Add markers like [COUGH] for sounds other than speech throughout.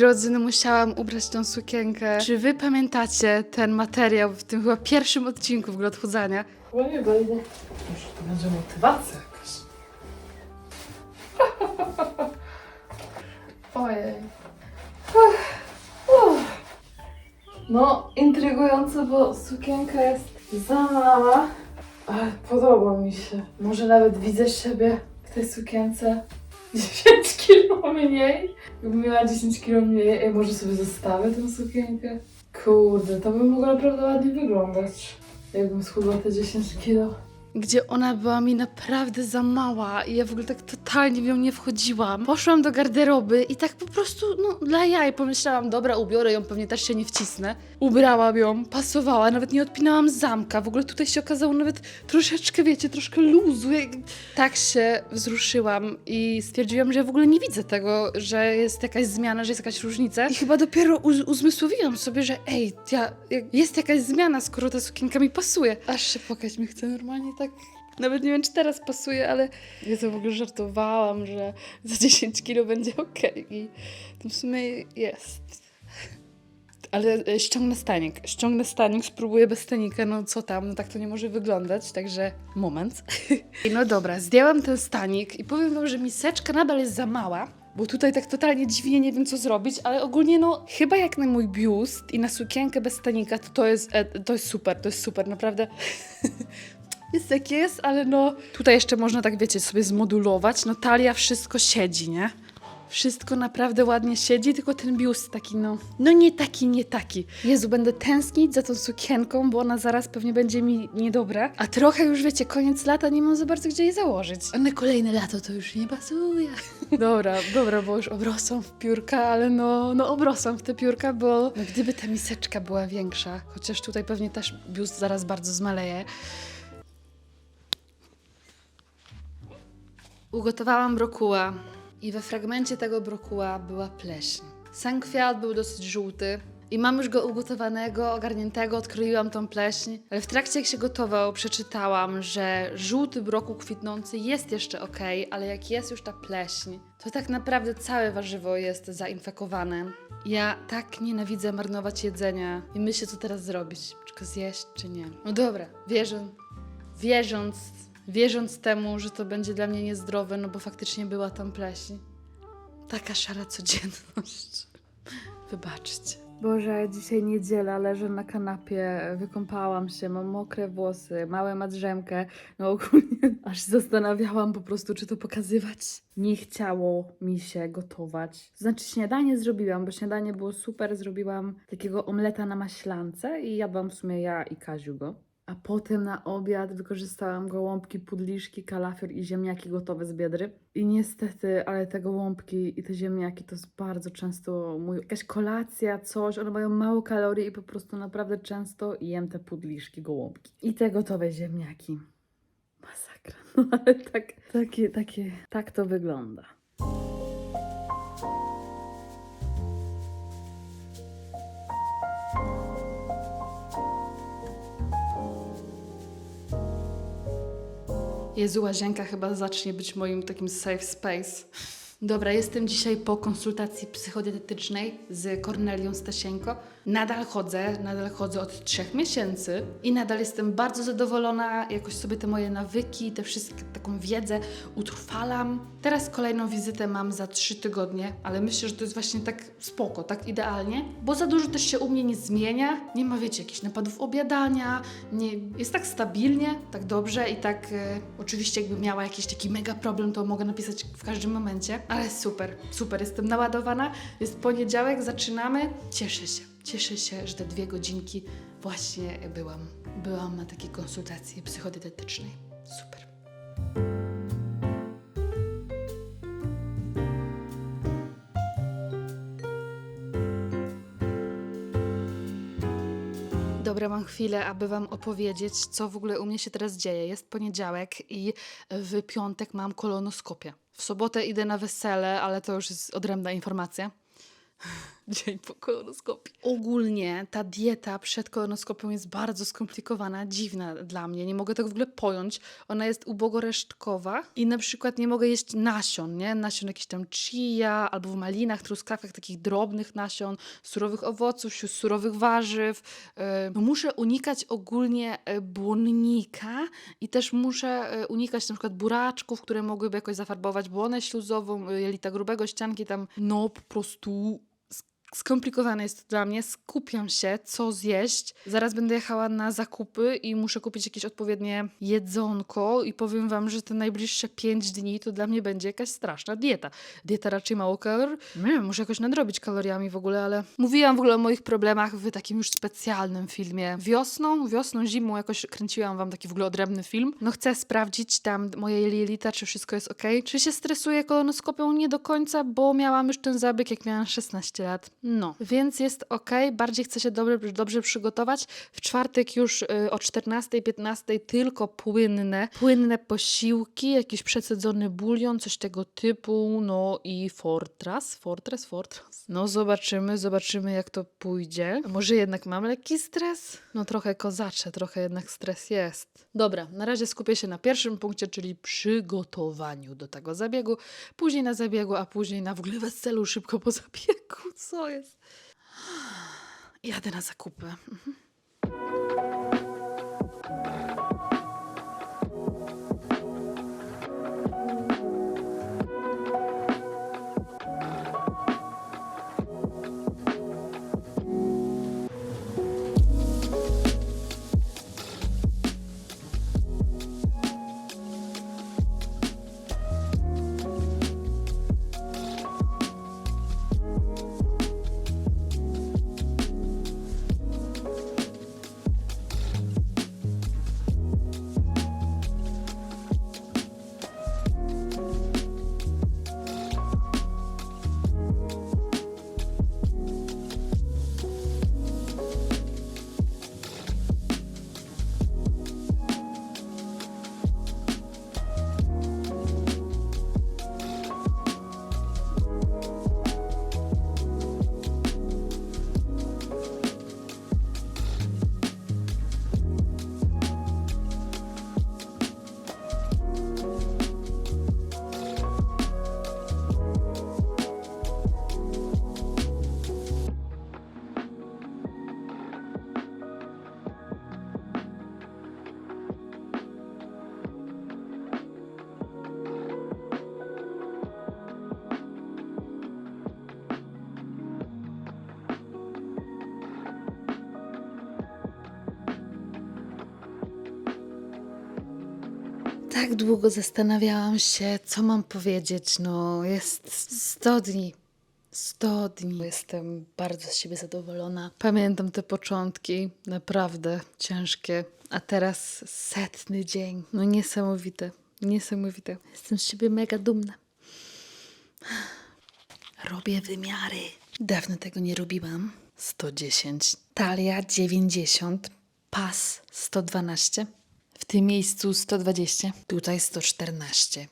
drodzy, no musiałam ubrać tą sukienkę. Czy wy pamiętacie ten materiał w tym chyba pierwszym odcinku w ogóle odchudzania? Chyba nie będzie. Może to będzie motywacja jakaś. [LAUGHS] Ojej. No, intrygujące, bo sukienka jest za mała, ale podoba mi się. Może nawet widzę siebie w tej sukience [LAUGHS] 10 kilo mniej. Gdybym miała 10 kilo mniej, ej, może sobie zostawię tę sukienkę? Kurde, to by mogło naprawdę ładnie wyglądać. Jakbym schudła te 10 kilo. Gdzie ona była mi naprawdę za mała i ja w ogóle tak totalnie w nią nie wchodziłam. Poszłam do garderoby i tak po prostu, no dla jaj pomyślałam, dobra, ubiorę ją, pewnie też się nie wcisnę. Ubrałam ją, pasowała, nawet nie odpinałam zamka. W ogóle tutaj się okazało nawet troszeczkę, wiecie, troszkę luzu. Tak się wzruszyłam i stwierdziłam, że ja w ogóle nie widzę tego, że jest jakaś zmiana, że jest jakaś różnica. I chyba dopiero uz- uzmysłowiłam sobie, że ej, ja, jest jakaś zmiana, skoro ta sukienka mi pasuje. Aż się płakać mi chce normalnie tak. Nawet nie wiem, czy teraz pasuje, ale ja to w ogóle żartowałam, że za 10 kilo będzie ok. I to w sumie jest. Ale e, ściągnę stanik. Ściągnę stanik, spróbuję bez stanika, no co tam, no tak to nie może wyglądać, także moment. [LAUGHS] No dobra, zdjęłam ten stanik i powiem wam, że miseczka nadal jest za mała, bo tutaj tak totalnie dziwnie nie wiem co zrobić, ale ogólnie no chyba jak na mój biust i na sukienkę bez stanika, to to jest, e, to jest super, to jest super, naprawdę. [LAUGHS] Jest jak jest, ale no tutaj jeszcze można tak wiecie sobie zmodulować, no talia wszystko siedzi, nie? Wszystko naprawdę ładnie siedzi, tylko ten biust taki, no, no nie taki, nie taki. Jezu, będę tęsknić za tą sukienką, bo ona zaraz pewnie będzie mi niedobra. A trochę już, wiecie, koniec lata, nie mam za bardzo gdzie jej założyć. A na kolejne lato to już nie pasuje. [LAUGHS] Dobra, dobra, bo już obrosłam w piórka, ale no, no obrosłam w te piórka, bo no, gdyby ta miseczka była większa, chociaż tutaj pewnie też biust zaraz bardzo zmaleje, Ugotowałam brokuła i we fragmencie tego brokuła była pleśń. Sam kwiat był dosyć żółty i mam już go ugotowanego, ogarniętego, odkroiłam tą pleśń, ale w trakcie jak się gotował przeczytałam, że żółty brokuł kwitnący jest jeszcze ok, ale jak jest już ta pleśń, to tak naprawdę całe warzywo jest zainfekowane. Ja tak nienawidzę marnować jedzenia i myślę co teraz zrobić, czy go zjeść, czy nie. No dobra, wierzę, wierząc, wierząc temu, że to będzie dla mnie niezdrowe, no bo faktycznie była tam pleśń. Taka szara codzienność. [LAUGHS] Wybaczcie. Boże, dzisiaj niedziela, leżę na kanapie, wykąpałam się, mam mokre włosy, małe ma drzemkę. No ogólnie [LAUGHS] aż zastanawiałam po prostu, czy to pokazywać. Nie chciało mi się gotować. Znaczy śniadanie zrobiłam, bo śniadanie było super, zrobiłam takiego omleta na maślance i jadłam w sumie ja i Kaziu go. A potem na obiad wykorzystałam gołąbki, pudliszki, kalafior i ziemniaki gotowe z biedry. I niestety, ale te gołąbki i te ziemniaki to jest bardzo często mój, jakaś kolacja, coś. One mają mało kalorii i po prostu naprawdę często jem te pudliszki, gołąbki. I te gotowe ziemniaki. Masakra. [LAUGHS] No ale tak, takie, takie, tak to wygląda. Jezu, łazienka chyba zacznie być moim takim safe space. Dobra, jestem dzisiaj po konsultacji psychodietetycznej z Kornelią Stasieńko. Nadal chodzę, nadal chodzę od trzech miesięcy i nadal jestem bardzo zadowolona. Jakoś sobie te moje nawyki, te wszystkie, taką wiedzę utrwalam. Teraz kolejną wizytę mam za trzy tygodnie, ale myślę, że to jest właśnie tak spoko, tak idealnie, bo za dużo też się u mnie nie zmienia. Nie ma, wiecie, jakichś napadów obiadania, nie, jest tak stabilnie, tak dobrze i tak e, oczywiście jakby miała jakiś taki mega problem, to mogę napisać w każdym momencie, ale super, super, jestem naładowana, jest poniedziałek, zaczynamy, cieszę się, cieszę się, że te dwie godzinki właśnie byłam, byłam na takiej konsultacji psychodietetycznej, super. Dobra, mam chwilę, aby Wam opowiedzieć, co w ogóle u mnie się teraz dzieje. Jest poniedziałek i w piątek mam kolonoskopię. W sobotę idę na wesele, ale to już jest odrębna informacja. [LAUGHS] dzień po kolonoskopii. Ogólnie ta dieta przed kolonoskopią jest bardzo skomplikowana, dziwna dla mnie. Nie mogę tego w ogóle pojąć. Ona jest ubogoresztkowa i na przykład nie mogę jeść nasion, nie? Nasion jakichś tam chia albo w malinach, truskawkach, takich drobnych nasion, surowych owoców, surowych warzyw. Muszę unikać ogólnie e, błonnika i też muszę e, unikać na przykład buraczków, które mogłyby jakoś zafarbować błonę śluzową, jelita grubego, ścianki tam. No po prostu skomplikowane jest to dla mnie. Skupiam się, co zjeść. Zaraz będę jechała na zakupy i muszę kupić jakieś odpowiednie jedzonko i powiem wam, że te najbliższe 5 dni to dla mnie będzie jakaś straszna dieta. Dieta raczej mało kalor. Nie wiem, muszę jakoś nadrobić kaloriami w ogóle, ale mówiłam w ogóle o moich problemach w takim już specjalnym filmie. Wiosną, wiosną, zimą jakoś kręciłam wam taki w ogóle odrębny film. No chcę sprawdzić tam moje jelita, czy wszystko jest ok. Czy się stresuję kolonoskopią? Nie do końca, bo miałam już ten zabieg, jak miałam 16 lat. No, więc jest ok. Bardziej chcę się dobrze, dobrze przygotować. W czwartek już y, o 14-15 tylko płynne, płynne posiłki, jakiś przecedzony bulion, coś tego typu, no i fortras, fortras, fortras. No zobaczymy, zobaczymy jak to pójdzie. Może jednak mam lekki stres? No trochę kozacze, trochę jednak stres jest. Dobra, na razie skupię się na pierwszym punkcie, czyli przygotowaniu do tego zabiegu, później na zabiegu, a później na w ogóle weselu szybko po zabiegu. [LAUGHS] Co jest? Jadę na zakupy. Tak długo zastanawiałam się, co mam powiedzieć. No, jest 100 dni. 100 dni. Jestem bardzo z siebie zadowolona. Pamiętam te początki, naprawdę ciężkie. A teraz setny dzień. No niesamowite, niesamowite. Jestem z siebie mega dumna. Robię wymiary. Dawno tego nie robiłam. 110. Talia 90. Pas 112. W tym miejscu 120. Tutaj 114.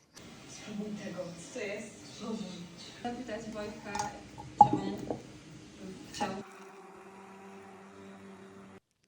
Co jest? Zapytać Wojtka, czemu chciał.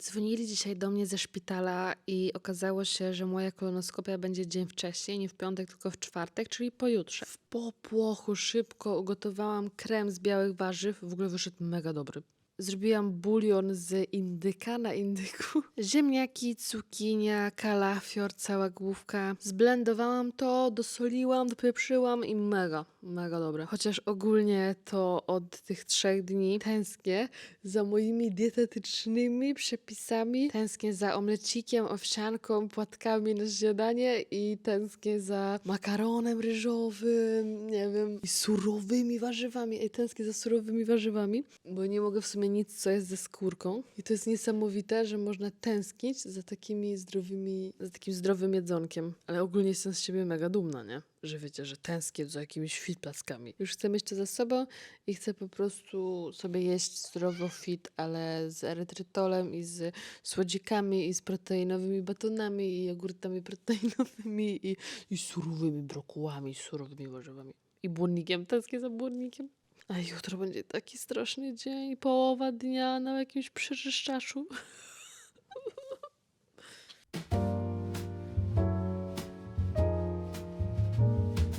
Dzwonili dzisiaj do mnie ze szpitala i okazało się, że moja kolonoskopia będzie dzień wcześniej, nie w piątek, tylko w czwartek, czyli pojutrze. W popłochu szybko ugotowałam krem z białych warzyw, w ogóle wyszedł mega dobry. Zrobiłam bulion z indyka na indyku. [LAUGHS] Ziemniaki, cukinia, kalafior, cała główka. Zblendowałam to, dosoliłam, dopieprzyłam i mega, mega dobre. Chociaż ogólnie to od tych trzech dni tęsknię za moimi dietetycznymi przepisami. Tęsknię za omlecikiem, owsianką, płatkami na śniadanie i tęsknię za makaronem ryżowym, nie wiem, i surowymi warzywami. Ej, tęsknię za surowymi warzywami, bo nie mogę w sumie nic, co jest ze skórką. I to jest niesamowite, że można tęsknić za takimi zdrowymi, za takim zdrowym jedzonkiem. Ale ogólnie jestem z siebie mega dumna, nie? Że wiecie, że tęsknię za jakimiś fit plackami. Już chcę mieć to za sobą i chcę po prostu sobie jeść zdrowo fit, ale z erytrytolem i z słodzikami i z proteinowymi batonami i jogurtami [LAUGHS] proteinowymi i, i surowymi brokułami, surowymi warzywami. I błonnikiem, tęsknię za błonnikiem. A jutro będzie taki straszny dzień, połowa dnia na jakimś przeżyszczaczu.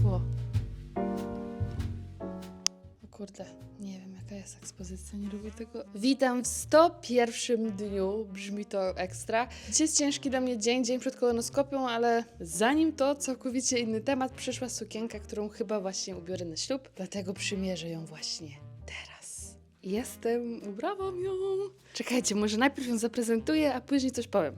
O. O kurde, nie wiem jaka jest ekspozycja, nie lubię tego. Witam w 101 dniu, brzmi to ekstra. Dzisiaj jest ciężki dla mnie dzień, dzień przed kolonoskopią, ale zanim to całkowicie inny temat, przyszła sukienka, którą chyba właśnie ubiorę na ślub, dlatego przymierzę ją właśnie teraz. Jestem, ubrałam ją. Czekajcie, może najpierw ją zaprezentuję, a później coś powiem.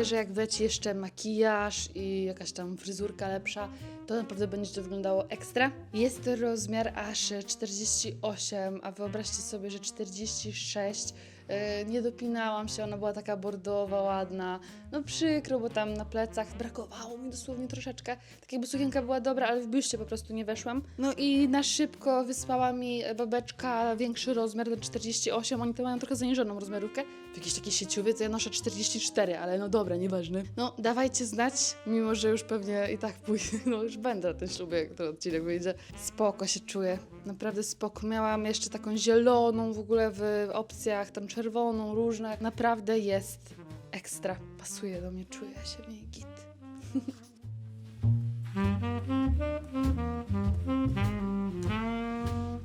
Myślę, że jak wleci jeszcze makijaż i jakaś tam fryzurka lepsza, to naprawdę będzie to wyglądało ekstra. Jest rozmiar aż 48, a wyobraźcie sobie, że 46. Yy, nie dopinałam się, ona była taka bordowa, ładna. No przykro, bo tam na plecach brakowało mi dosłownie troszeczkę. Tak jakby sukienka była dobra, ale w biuście po prostu nie weszłam. No i na szybko wysłała mi babeczka większy rozmiar, ten 48. Oni to mają trochę zaniżoną rozmiarówkę. W jakiejś takiej sieciowej to ja noszę 44, ale no dobra, nieważne. No dawajcie znać, mimo że już pewnie i tak pójdę, [LAUGHS] no już będę na tym ślubie, jak ten odcinek wyjdzie. Spoko się czuję, naprawdę spoko. Miałam jeszcze taką zieloną w ogóle w opcjach, tam czerwoną, różne. Naprawdę jest ekstra. Pasuje do mnie, czuję się w niej git.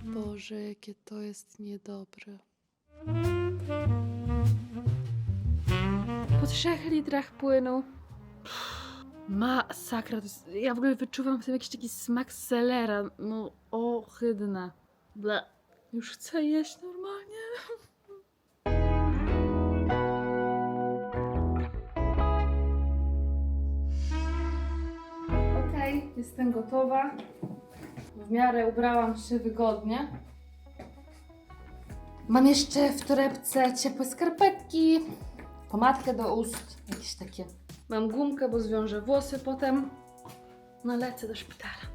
[LAUGHS] Boże, jakie to jest niedobre. Po trzech litrach płynu. Masakra. To jest, ja w ogóle wyczuwam w tym jakiś taki smak selera. No, ohydne. Ble. Już chcę jeść normalnie. [LAUGHS] Okej, jestem gotowa. W miarę ubrałam się wygodnie. Mam jeszcze w torebce ciepłe skarpetki, pomadkę do ust, jakieś takie. Mam gumkę, bo zwiążę włosy potem. No lecę do szpitala.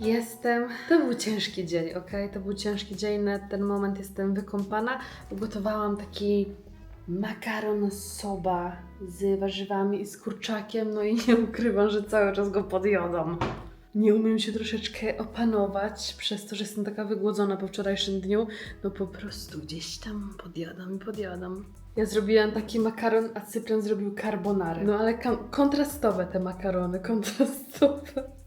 Jestem. To był ciężki dzień, ok? To był ciężki dzień. Na ten moment jestem wykąpana. Ugotowałam taki makaron soba z warzywami i z kurczakiem. No i nie ukrywam, że cały czas go podjadam. Nie umiem się troszeczkę opanować przez to, że jestem taka wygłodzona po wczorajszym dniu. No po prostu gdzieś tam podjadam i podjadam. Ja zrobiłam taki makaron, a Cyprian zrobił carbonarę. No ale kontrastowe te makarony, kontrastowe.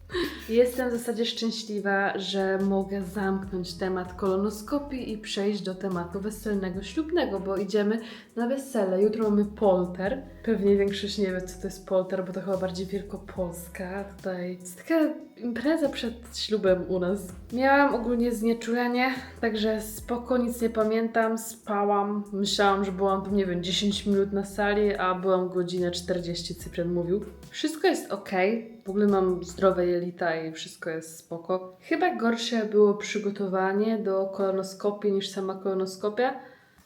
Jestem w zasadzie szczęśliwa, że mogę zamknąć temat kolonoskopii i przejść do tematu weselnego, ślubnego, bo idziemy na wesele. Jutro mamy polter. Pewnie większość nie wie, co to jest polter, bo to chyba bardziej wielkopolska. Tutaj taka impreza przed ślubem u nas. Miałam ogólnie znieczulenie, także spoko, nic nie pamiętam, spałam. Myślałam, że byłam tam, nie wiem, 10 minut na sali, a byłam godzinę 40, Cyprian mówił. Wszystko jest ok, w ogóle mam zdrowe jelita i wszystko jest spoko. Chyba gorsze było przygotowanie do kolonoskopii niż sama kolonoskopia.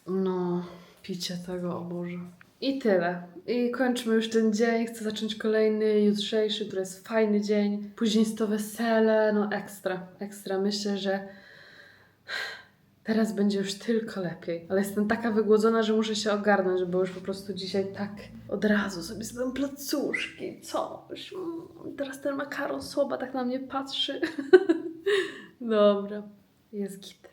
No, picie tego, o Boże. I tyle. I kończymy już ten dzień. Chcę zacząć kolejny, jutrzejszy, który jest fajny dzień. Później jest to wesele, no ekstra, ekstra. Myślę, że teraz będzie już tylko lepiej. Ale jestem taka wygłodzona, że muszę się ogarnąć, bo już po prostu dzisiaj tak od razu sobie zjadam placuszki, coś. Mm, Teraz ten makaron słoba tak na mnie patrzy. [LAUGHS] Dobra, jest git.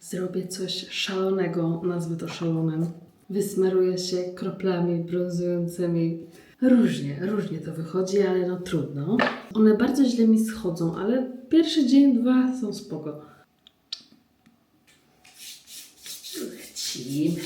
Zrobię coś szalonego, nazwę to szalonym. Wysmaruję się kroplami brązującymi. Różnie, różnie to wychodzi, ale no trudno. One bardzo źle mi schodzą, ale pierwszy dzień, dwa są spoko. Lecimy.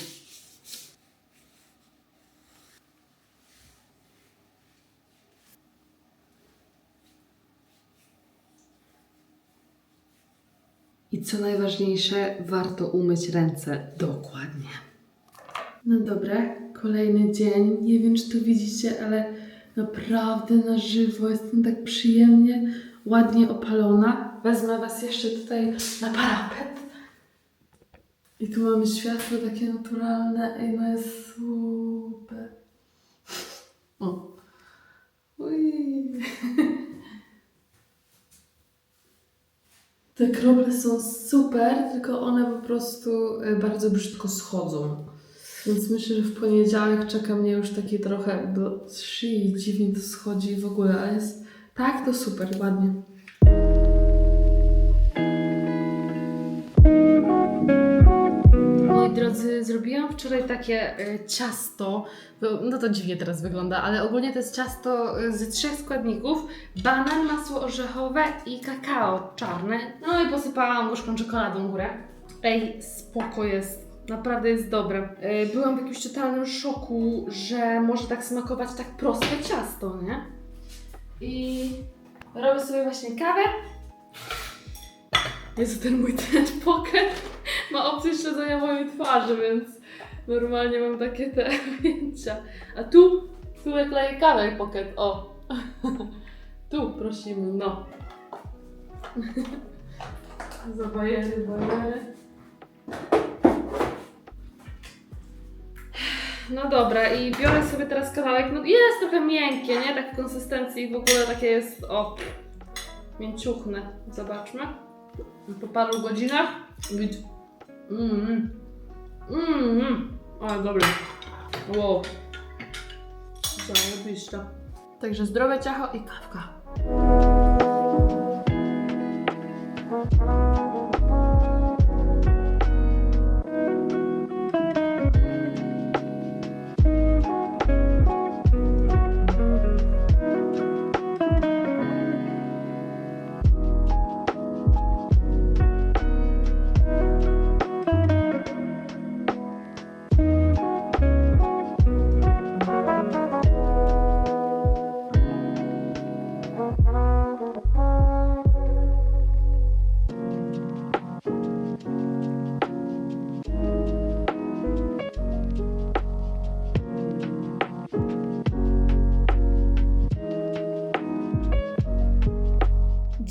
I co najważniejsze, warto umyć ręce dokładnie. No dobra, kolejny dzień. Nie wiem, czy to widzicie, ale naprawdę na żywo jestem tak przyjemnie, ładnie opalona. Wezmę Was jeszcze tutaj na parapet. I tu mamy światło takie naturalne. Ej, no jest super. O. Te krople są super, tylko one po prostu e, bardzo brzydko schodzą. Więc myślę, że w poniedziałek czeka mnie już taki trochę do szyi, dziwnie to schodzi w ogóle, ale jest tak, to super, ładnie. Moi drodzy, zrobiłam wczoraj takie e, ciasto. No, to dziwnie teraz wygląda, ale ogólnie to jest ciasto e, z trzech składników: banan, masło orzechowe i kakao czarne. No i posypałam łyżką czekoladą górę. Ej, spoko jest. Naprawdę jest dobre. E, Byłam w jakimś totalnym szoku, że może tak smakować tak proste ciasto, nie? I robię sobie właśnie kawę. Jezu, ten mój ten [LAUGHS] pocket ma opcję śledzenia mojej twarzy, więc normalnie mam takie te [LAUGHS] ujęcia. A tu, tu kleję kawę pocket, o. [LAUGHS] Tu prosimy, no. Zabajery, bajery. No dobra, i biorę sobie teraz kawałek, no jest trochę miękkie, nie? Tak w konsystencji w ogóle takie jest, o, mięciuchne. Zobaczmy. Po paru godzinach widz. Mmm. Mmm. Ale dobre. Wow. Zajebiście. Także zdrowe ciacho i kawka.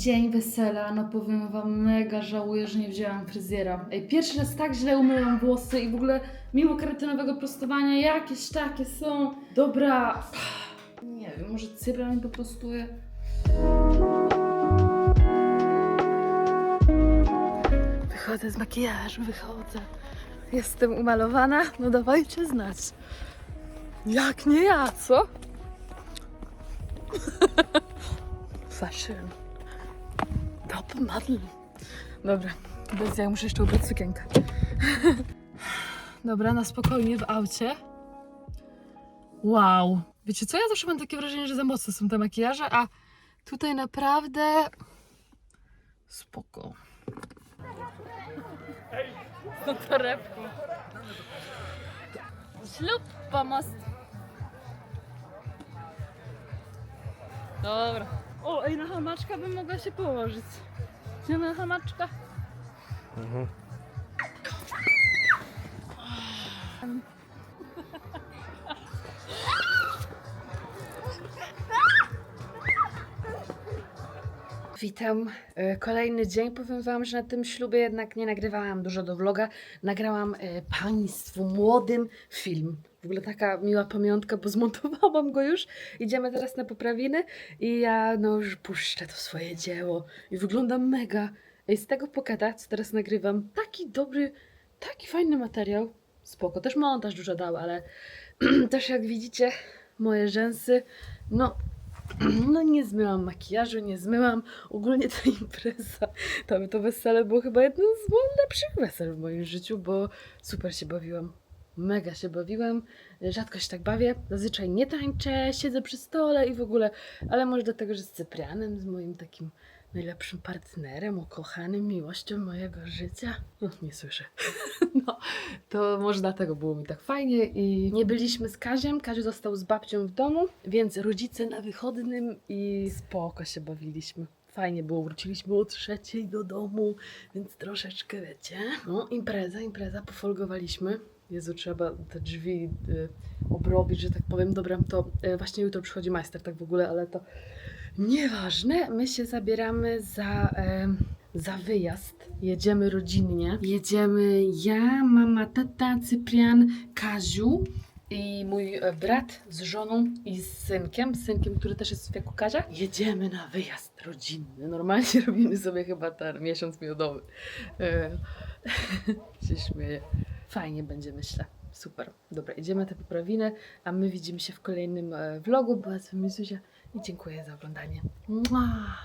Dzień wesela, no powiem wam, mega żałuję, że nie wzięłam fryzjera. Ej, pierwszy raz tak źle umyłam włosy i w ogóle mimo karatynowego prostowania jakieś takie są. Dobra, nie wiem, może cybra mi poprostuje. Wychodzę z makijażu, wychodzę. Jestem umalowana, no dawajcie znać. Jak nie ja, co? [LAUGHS] Fashion. Model. Dobra, bez ja muszę jeszcze ubrać sukienkę. Dobra, na spokojnie w aucie. Wow. Wiecie co, ja zawsze mam takie wrażenie, że za mocne są te makijaże, a tutaj naprawdę spoko. No torebki. Ślub, pomost. Dobra. O, ej, na hamaczka bym mogła się położyć. Nie na hamaczka? Witam. E, Kolejny dzień. Powiem Wam, że na tym ślubie jednak nie nagrywałam dużo do vloga. Nagrałam e, Państwu młodym film. W ogóle taka miła pamiątka, bo zmontowałam go już. Idziemy teraz na poprawiny i ja no już puszczę to swoje dzieło. I wygląda mega. Ej, z tego pokata, co teraz nagrywam, taki dobry, taki fajny materiał. Spoko. Też montaż dużo dał, ale [CLEARS THROAT] też jak widzicie, moje rzęsy, no [CLEARS THROAT] no nie zmyłam makijażu, nie zmyłam. Ogólnie ta impreza, to, to wesele było chyba jedno z lepszych wesel w moim życiu, bo super się bawiłam. Mega się bawiłam. Rzadko się tak bawię. Zazwyczaj nie tańczę, siedzę przy stole i w ogóle, ale może dlatego, że z Cyprianem, z moim takim najlepszym partnerem, ukochanym, miłością mojego życia. No, nie słyszę. [LAUGHS] No, to może dlatego było mi tak fajnie i nie byliśmy z Kaziem. Kaziu został z babcią w domu, więc rodzice na wychodnym i spoko się bawiliśmy. fajnie było. Wróciliśmy o trzeciej do domu, więc troszeczkę, wiecie, no impreza, impreza, pofolgowaliśmy. Jezu, trzeba te drzwi y, obrobić, że tak powiem. Dobra, to y, właśnie jutro przychodzi majster, tak w ogóle, ale to nieważne. My się zabieramy za, em, za wyjazd. Jedziemy rodzinnie. Jedziemy ja, mama, tata, Cyprian, Kaziu i mój e, brat z żoną i z synkiem, synkiem, który też jest w wieku Kazia. Jedziemy na wyjazd rodzinny. Normalnie [LAUGHS] robimy sobie chyba ten miesiąc miodowy. E, [LAUGHS] się śmieję. Fajnie będzie, myślę. Super. Dobra, idziemy te poprawiny, a my widzimy się w kolejnym e, vlogu. Była z wami Zuzia i dziękuję za oglądanie. Mua.